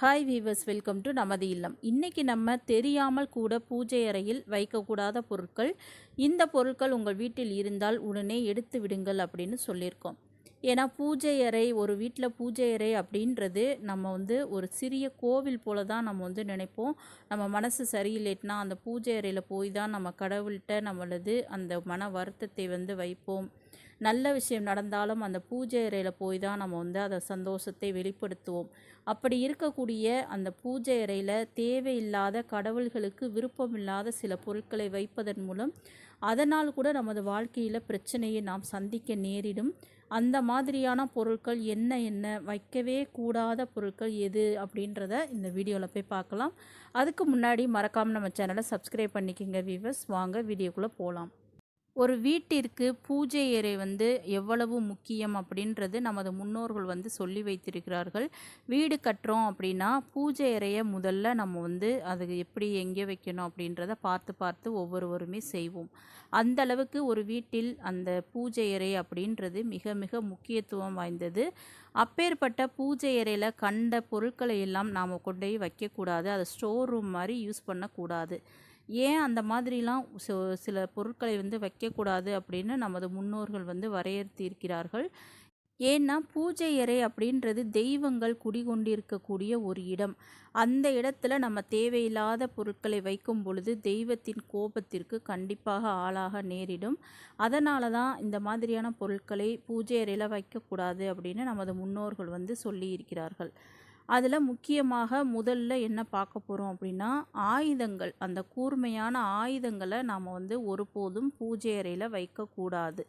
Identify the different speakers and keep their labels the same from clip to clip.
Speaker 1: Hi viewers welcome to நமது இல்லம். இன்றைக்கி நம்ம தெரியாமல் கூட பூஜை அறையில் வைக்கக்கூடாத பொருட்கள் இந்த பொருட்கள் உங்கள் வீட்டில் இருந்தால் உடனே எடுத்து விடுங்கள் அப்படின்னு சொல்லியிருக்கோம். ஏன்னா பூஜை அறை ஒரு வீட்டில் பூஜை அறை அப்படின்றது நம்ம வந்து ஒரு சிறிய கோவில் போல தான் நம்ம வந்து நினைப்போம். நம்ம மனசு சரியில்லைட்டுனா அந்த பூஜை அறையில் போய் தான் நம்ம கடவுள்கிட்ட நம்மளது அந்த மன வருத்தத்தை வந்து வைப்போம். நல்ல விஷயம் நடந்தாலும் அந்த பூஜை அறையில் போய் தான் நம்ம வந்து அதை சந்தோஷத்தை வெளிப்படுத்துவோம். அப்படி இருக்கக்கூடிய அந்த பூஜை அறையில் தேவையில்லாத கடவுள்களுக்கு விருப்பமில்லாத சில பொருட்களை வைப்பதன் மூலம் அதனால் கூட நமது வாழ்க்கையில் பிரச்சனையை நாம் சந்திக்க நேரிடும். அந்த மாதிரியான பொருட்கள் என்ன என்ன வைக்கவே கூடாத பொருட்கள் எது அப்படின்றத இந்த வீடியோவில் போய் பார்க்கலாம். அதுக்கு முன்னாடி மறக்காமல் நம்ம சேனலை சப்ஸ்கிரைப் பண்ணிக்கோங்க வீவர்ஸ் வாங்க வீடியோக்குள்ளே போகலாம் ஒரு வீட்டிற்கு பூஜை அறை வந்து எவ்வளவு முக்கியம் அப்படின்றது நமது முன்னோர்கள் வந்து சொல்லி வைத்திருக்கிறார்கள். வீடு கட்டுறோம் அப்படின்னா பூஜை அறையை முதல்ல நம்ம வந்து அது எப்படி எங்கே வைக்கணும் அப்படின்றத பார்த்து பார்த்து ஒவ்வொருவருமே செய்வோம். அந்த அளவுக்கு ஒரு வீட்டில் அந்த பூஜை அறை அப்படின்றது மிக மிக முக்கியத்துவம் வாய்ந்தது. அப்பேற்பட்ட பூஜை அறையில் கண்ட பொருட்களை எல்லாம் நாம் கொண்டு போய் வைக்கக்கூடாது. அதை ஸ்டோர் ரூம் மாதிரி யூஸ் பண்ணக்கூடாது. ஏன் அந்த மாதிரிலாம் சில பொருட்களை வந்து வைக்கக்கூடாது அப்படின்னு நமது முன்னோர்கள் வந்து வரையறுத்தி இருக்கிறார்கள் ஏன்னா பூஜை அறை அப்படின்றது தெய்வங்கள் குடிகொண்டிருக்கக்கூடிய ஒரு இடம். அந்த இடத்துல நம்ம தேவையில்லாத பொருட்களை வைக்கும் பொழுது தெய்வத்தின் கோபத்திற்கு கண்டிப்பாக ஆளாக நேரிடும். அதனால தான் இந்த மாதிரியான பொருட்களை பூஜை அறையில் வைக்கக்கூடாது அப்படின்னு நமது முன்னோர்கள் வந்து சொல்லி இருக்கிறார்கள் அதில் முக்கியமாக முதல்ல என்ன பார்க்க போகிறோம் அப்படின்னா ஆயுதங்கள். அந்த கூர்மையான ஆயுதங்களை நாம் வந்து ஒருபோதும் பூஜை அறையில் வைக்கக்கூடாது.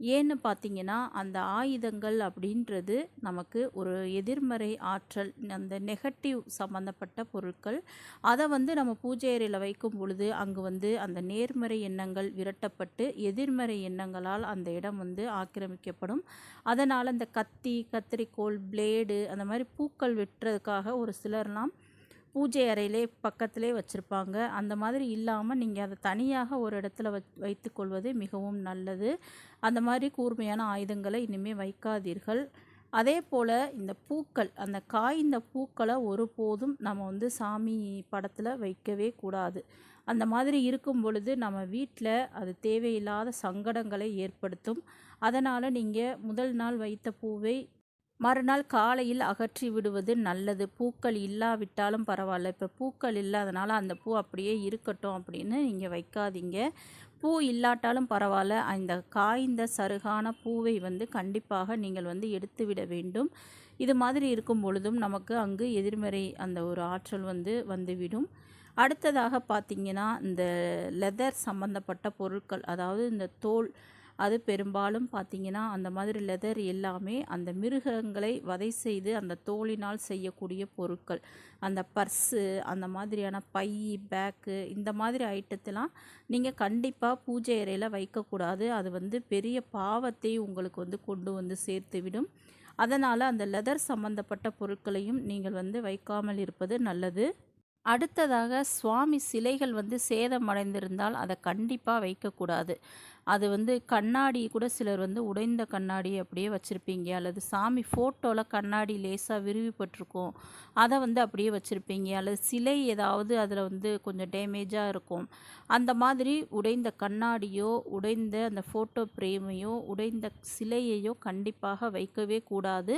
Speaker 1: ஏன்னு பார்த்தீங்கன்னா அந்த ஆயுதங்கள் அப்படின்றது நமக்கு ஒரு எதிர்மறை ஆற்றல் அந்த நெகட்டிவ் சம்மந்தப்பட்ட பொருட்கள். அதை வந்து நம்ம பூஜை அறையில் வைக்கும் பொழுது அங்கு வந்து அந்த நேர்மறை எண்ணங்கள் விரட்டப்பட்டு எதிர்மறை எண்ணங்களால் அந்த இடம் வந்து ஆக்கிரமிக்கப்படும். அதனால் அந்த கத்தி கத்திரிக்கோள் பிளேடு அந்த மாதிரி பூக்கள் வெட்டுறதுக்காக ஒரு சிலர்லாம் பூஜை அறையிலே பக்கத்திலே வச்சுருப்பாங்க. அந்த மாதிரி இல்லாமல் நீங்கள் அதை தனியாக ஒரு இடத்துல வ வைத்துக்கொள்வது மிகவும் நல்லது. அந்த மாதிரி கூர்மையான ஆயுதங்களை இனிமேல் வைக்காதீர்கள். அதே போல் இந்த பூக்கள் அந்த காய்ந்த பூக்களை ஒருபோதும் நம்ம வந்து சாமி படத்தில் வைக்கவே கூடாது. அந்த மாதிரி இருக்கும் பொழுது நம்ம வீட்டில் அது தேவையில்லாத சங்கடங்களை ஏற்படுத்தும். அதனால் நீங்கள் முதல் நாள் வைத்த பூவை மறுநாள் காலையில் அகற்றி விடுவது நல்லது. பூக்கள் இல்லாவிட்டாலும் பரவாயில்ல. இப்போ பூக்கள் இல்லாதனால அந்த பூ அப்படியே இருக்கட்டும் அப்படின்னு நீங்கள் வைக்காதீங்க. பூ இல்லாட்டாலும் பரவாயில்ல. அந்த காய்ந்த சருகான பூவை வந்து கண்டிப்பாக நீங்கள் வந்து எடுத்து விட வேண்டும். இது மாதிரி இருக்கும் பொழுதும் நமக்கு அங்கு எதிர்மறை அந்த ஒரு ஆற்றல் வந்து வந்துவிடும். அடுத்ததாக பார்த்திங்கன்னா இந்த லெதர் சம்மந்தப்பட்ட பொருட்கள் அதாவது இந்த தோல் அது பெரும்பாலும் பார்த்திங்கன்னா அந்த மாதிரி லெதர் எல்லாமே அந்த மிருகங்களை வதை செய்து அந்த தோலினால் செய்யக்கூடிய பொருட்கள். அந்த பர்ஸு அந்த மாதிரியான பை பேக்கு இந்த மாதிரி ஐட்டத்தெல்லாம் நீங்கள் கண்டிப்பாக பூஜை அறையில் வைக்கக்கூடாது. அது வந்து பெரிய பாவத்தை உங்களுக்கு வந்து கொண்டு வந்து சேர்த்துவிடும். அதனால் அந்த லெதர் சம்மந்தப்பட்ட பொருட்களையும் நீங்கள் வந்து வைக்காமல் இருப்பது நல்லது. அடுத்ததாக சுவாமி சிலைகள் வந்து சேதமடைந்திருந்தால் அதை கண்டிப்பாக வைக்கக்கூடாது. அது வந்து கண்ணாடி கூட சிலர் வந்து உடைந்த கண்ணாடி அப்படியே வச்சுருப்பீங்க. அல்லது சாமி ஃபோட்டோவில் கண்ணாடி லேசாக விரிவிப்பட்டிருக்கும் அதை வந்து அப்படியே வச்சுருப்பீங்க. அல்லது சிலை ஏதாவது அதில் வந்து கொஞ்சம் டேமேஜாக இருக்கும். அந்த மாதிரி உடைந்த கண்ணாடியோ உடைந்த அந்த ஃபோட்டோ பிரேமையோ உடைந்த சிலையையோ கண்டிப்பாக வைக்கவே கூடாது.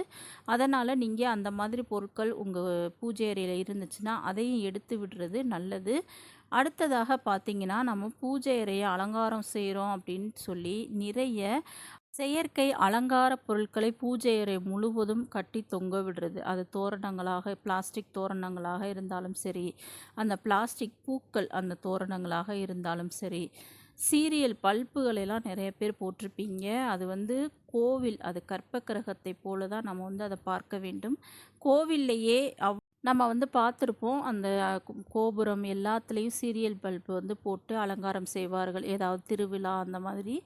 Speaker 1: அதனால் நீங்கள் அந்த மாதிரி பொருட்கள் உங்கள் பூஜை அறையில் இருந்துச்சுன்னா அதையும் எடுத்து விடுறது நல்லது. அடுத்ததாக பார்த்திங்கன்னா நம்ம பூஜை அறையை அலங்காரம் செய்கிறோம் அப்படின்னு சொல்லி நிறைய செயற்கை அலங்கார பொருட்களை பூஜை அறை முழுவதும் கட்டி தொங்க விடுறது. அது தோரணங்களாக பிளாஸ்டிக் தோரணங்களாக இருந்தாலும் சரி அந்த பிளாஸ்டிக் பூக்கள் அந்த தோரணங்களாக இருந்தாலும் சரி சீரியல் பல்புகளெல்லாம் நிறைய பேர் போட்டிருப்பீங்க. அது வந்து கோவில் அது கற்ப கிரகத்தை போல தான் நம்ம வந்து அதை பார்க்க வேண்டும். கோவில்லையே அவ் நம்ம வந்து பார்த்துருப்போம். அந்த கோபுரம் எல்லாத்துலேயும் சீரியல் பல்பு வந்து போட்டு அலங்காரம் செய்வார்கள். ஏதாவது திருவிழா அந்த மாதிரி.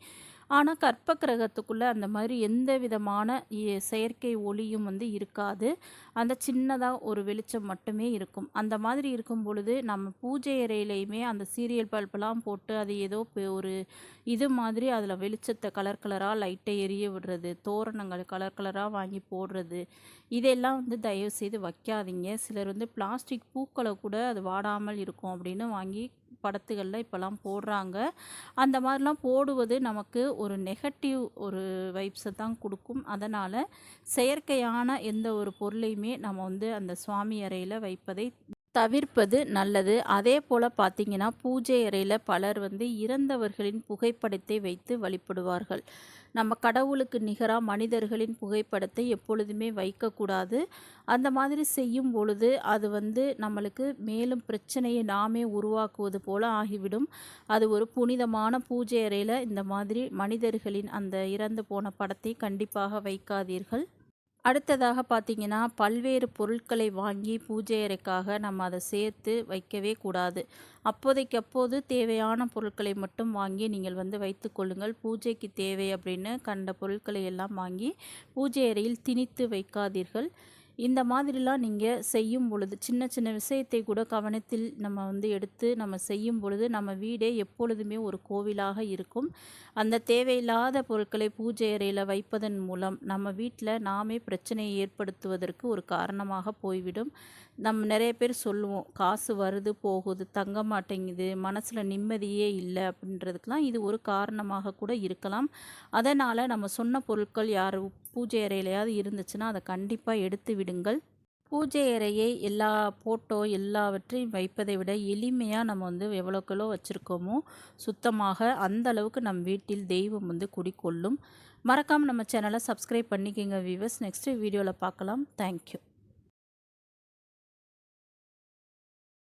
Speaker 1: ஆனால் கற்ப கிரகத்துக்குள்ளே அந்த மாதிரி எந்த விதமான செயற்கை ஒளியும் வந்து இருக்காது. அந்த சின்னதாக ஒரு வெளிச்சம் மட்டுமே இருக்கும். அந்த மாதிரி இருக்கும் பொழுது நம்ம பூஜை அறையிலையுமே அந்த சீரியல் பல்பெல்லாம் போட்டு அது ஏதோ ஒரு இது மாதிரி அதில் வெளிச்சத்தை கலர் கலராக லைட்டை எரிய விடுறது தோரணங்கள் கலர் கலராக வாங்கி போடுறது இதெல்லாம் வந்து தயவு செய்து வைக்காதீங்க. சிலர் வந்து பிளாஸ்டிக் பூக்களை கூட அது வாடாமல் இருக்கும் அப்படின்னு வாங்கி படத்துகளில் இப்போல்லாம் போடுறாங்க. அந்த மாதிரிலாம் போடுவது நமக்கு ஒரு நெகட்டிவ் ஒரு வைப்ஸை தான் கொடுக்கும். அதனால் செயற்கையான எந்த ஒரு பொருளையுமே நம்ம வந்து அந்த சுவாமி அறையில் வைப்பதை தவிர்ப்பது நல்லது. அதே போல் பார்த்தீங்கன்னா பூஜை அறையில் பலர் வந்து இறந்தவர்களின் புகைப்படத்தை வைத்து வழிபடுவார்கள். நம்ம கடவுளுக்கு நிகராக மனிதர்களின் புகைப்படத்தை எப்பொழுதுமே வைக்கக்கூடாது. அந்த மாதிரி செய்யும் பொழுது அது வந்து நம்மளுக்கு மேலும் பிரச்சனையை நாமே உருவாக்குவது போல ஆகிவிடும். அது ஒரு புனிதமான பூஜை அறையில் இந்த மாதிரி மனிதர்களின் அந்த இறந்து போன படத்தை கண்டிப்பாக வைக்காதீர்கள். அடுத்ததாக பார்த்தீங்கன்னா பல்வேறு பொருட்களை வாங்கி பூஜை அறைக்காக நம்ம அதை சேர்த்து வைக்கவே கூடாது. அப்போதைக்கு அப்போது தேவையான பொருட்களை மட்டும் வாங்கி நீங்கள் வந்து வைத்து கொள்ளுங்கள். பூஜைக்கு தேவை அப்படின்னு கண்ட பொருட்களை எல்லாம் வாங்கி பூஜை அறையில் திணித்து வைக்காதீர்கள். இந்த மாதிரிலாம் நீங்கள் செய்யும் பொழுது சின்ன சின்ன விஷயத்தை கூட கவனத்தில் நம்ம வந்து எடுத்து நம்ம செய்யும் பொழுது நம்ம வீடே எப்பொழுதுமே ஒரு கோவிலாக இருக்கும். அந்த தேவையில்லாத பொருட்களை பூஜை அறையில் வைப்பதன் மூலம் நம்ம வீட்டில் நாமே பிரச்சனையை ஏற்படுத்துவதற்கு ஒரு காரணமாக போய்விடும். நம்ம நிறைய பேர் சொல்லுவோம் காசு வருது போகுது தங்க மாட்டேங்குது மனசில் நிம்மதியே இல்லை அப்படின்றதுக்கெலாம் இது ஒரு காரணமாக கூட இருக்கலாம். அதனால் நம்ம சொன்ன பொருட்கள் யார் பூஜை அறையிலையாவது இருந்துச்சுன்னா அதை கண்டிப்பாக எடுத்து விடுங்கள். பூஜை அறையை எல்லா போட்டோ எல்லாவற்றையும் வைப்பதை விட எளிமையாக நம்ம வந்து எவ்வளோக்கெவ்வளோ வச்சுருக்கோமோ சுத்தமாக அந்த அளவுக்கு நம் வீட்டில் தெய்வம் வந்து குடிக்கொள்ளும். மறக்காமல் நம்ம சேனலை சப்ஸ்கிரைப் பண்ணிக்கோங்க வியூவர்ஸ் நெக்ஸ்ட் வீடியோவில் பார்க்கலாம். தேங்க்யூ